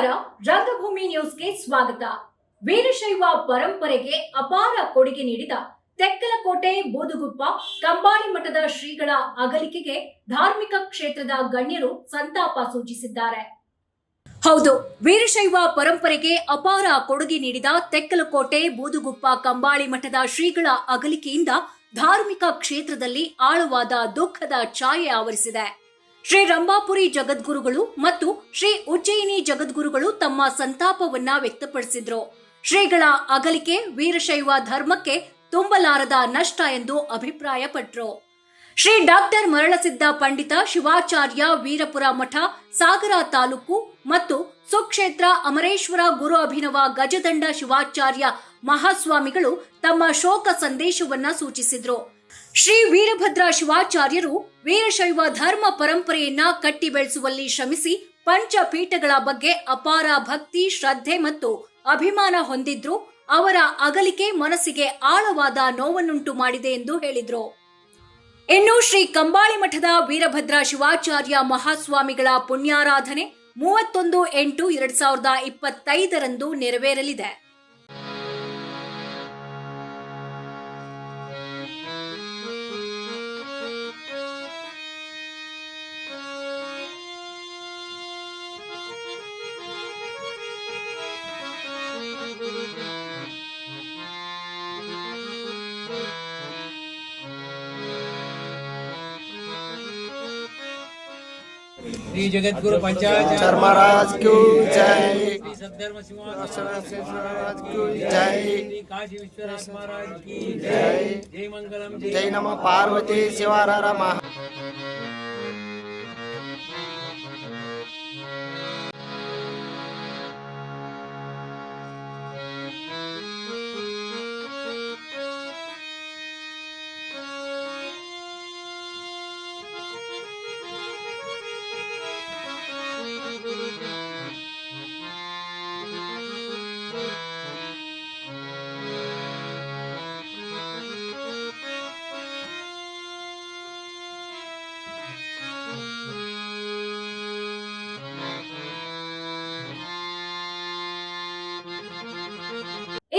ನಮಸ್ಕಾರ, ರಂಗಭೂಮಿ ನ್ಯೂಸ್ಗೆ ಸ್ವಾಗತ. ವೀರಶೈವ ಪರಂಪರೆಗೆ ಅಪಾರ ಕೊಡುಗೆ ನೀಡಿದ ತೆಕ್ಕಲಕೋಟೆ, ಬೂದುಗುಪ್ಪ, ಕಂಬಾಳಿ ಮಠದ ಶ್ರೀಗಳ ಅಗಲಿಕೆಗೆ ಧಾರ್ಮಿಕ ಕ್ಷೇತ್ರದ ಗಣ್ಯರು ಸಂತಾಪ ಸೂಚಿಸಿದ್ದಾರೆ. ಹೌದು, ವೀರಶೈವ ಪರಂಪರೆಗೆ ಅಪಾರ ಕೊಡುಗೆ ನೀಡಿದ ತೆಕ್ಕಲಕೋಟೆ, ಬೂದುಗುಪ್ಪ, ಕಂಬಾಳಿ ಮಠದ ಶ್ರೀಗಳ ಅಗಲಿಕೆಯಿಂದ ಧಾರ್ಮಿಕ ಕ್ಷೇತ್ರದಲ್ಲಿ ಆಳವಾದ ದುಃಖದ ಛಾಯೆ ಆವರಿಸಿದೆ. ಶ್ರೀ ರಂಭಾಪುರಿ ಜಗದ್ಗುರುಗಳು ಮತ್ತು ಶ್ರೀ ಉಜ್ಜಯಿನಿ ಜಗದ್ಗುರುಗಳು ತಮ್ಮ ಸಂತಾಪವನ್ನ ವ್ಯಕ್ತಪಡಿಸಿದ್ರು. ಶ್ರೀಗಳ ಅಗಲಿಕೆ ವೀರಶೈವ ಧರ್ಮಕ್ಕೆ ತುಂಬಲಾರದ ನಷ್ಟ ಎಂದು ಅಭಿಪ್ರಾಯಪಟ್ಟರು ಶ್ರೀ ಡಾಕ್ಟರ್ ಮರಳಸಿದ್ದ ಪಂಡಿತ ಶಿವಾಚಾರ್ಯ ವೀರಪುರ ಮಠ, ಸಾಗರ ತಾಲೂಕು ಮತ್ತು ಸುಕ್ಷೇತ್ರ ಅಮರೇಶ್ವರ ಗುರು ಅಭಿನವ ಗಜದಂಡ ಶಿವಾಚಾರ್ಯ ಮಹಾಸ್ವಾಮಿಗಳು ತಮ್ಮ ಶೋಕ ಸಂದೇಶವನ್ನ ಸೂಚಿಸಿದ್ರು. ಶ್ರೀ ವೀರಭದ್ರ ಶಿವಾಚಾರ್ಯರು ವೀರಶೈವ ಧರ್ಮ ಪರಂಪರೆಯನ್ನ ಕಟ್ಟಿ ಬೆಳೆಸುವಲ್ಲಿ ಶ್ರಮಿಸಿ ಪಂಚಪೀಠಗಳ ಬಗ್ಗೆ ಅಪಾರ ಭಕ್ತಿ, ಶ್ರದ್ಧೆ ಮತ್ತು ಅಭಿಮಾನ ಹೊಂದಿದ್ರು. ಅವರ ಅಗಲಿಕೆ ಮನಸ್ಸಿಗೆ ಆಳವಾದ ನೋವನ್ನುಂಟು ಮಾಡಿದೆ ಎಂದು ಹೇಳಿದ್ರು. ಇನ್ನು ಶ್ರೀ ಕಂಬಾಳಿ ಮಠದ ವೀರಭದ್ರ ಶಿವಾಚಾರ್ಯ ಮಹಾಸ್ವಾಮಿಗಳ ಪುಣ್ಯಾರಾಧನೆ ಮೂವತ್ತೊಂದು ಎಂಟು ಎರಡ್ ಸಾವಿರದ ಇಪ್ಪತ್ತೈದರಂದು ನೆರವೇರಲಿದೆ. श्री गुरु पंचाचार्य चार महाराज की जय। श्री सद्धर्म सिंहासन महाराज की जय। श्री काशी विश्वनाथ महाराज की जय। जय। मंगलम जय नम पार्वती शिवारारा महा।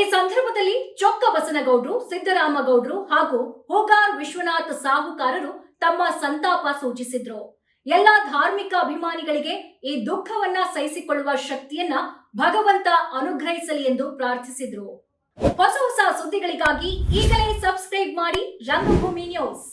ಈ ಸಂದರ್ಭದಲ್ಲಿ ಚೊಕ್ಕ ಬಸನಗೌಡ್ರು ಸಿದ್ದರಾಮಗೌಡ್ರು ಹಾಗೂ ಹೋಗಾರ್ ವಿಶ್ವನಾಥ್ ಸಾಹುಕಾರರು ತಮ್ಮ ಸಂತಾಪ ಸೂಚಿಸಿದ್ರು. ಎಲ್ಲ ಧಾರ್ಮಿಕ ಅಭಿಮಾನಿಗಳಿಗೆ ಈ ದುಃಖವನ್ನ ಸಹಿಸಿಕೊಳ್ಳುವ ಶಕ್ತಿಯನ್ನ ಭಗವಂತ ಅನುಗ್ರಹಿಸಲಿ ಎಂದು ಪ್ರಾರ್ಥಿಸಿದ್ರು. ಹೊಸ ಹೊಸ ಸುದ್ದಿಗಳಿಗಾಗಿ ಈಗಲೇ ಸಬ್ಸ್ಕ್ರೈಬ್ ಮಾಡಿ ರಂಗಭೂಮಿ ನ್ಯೂಸ್.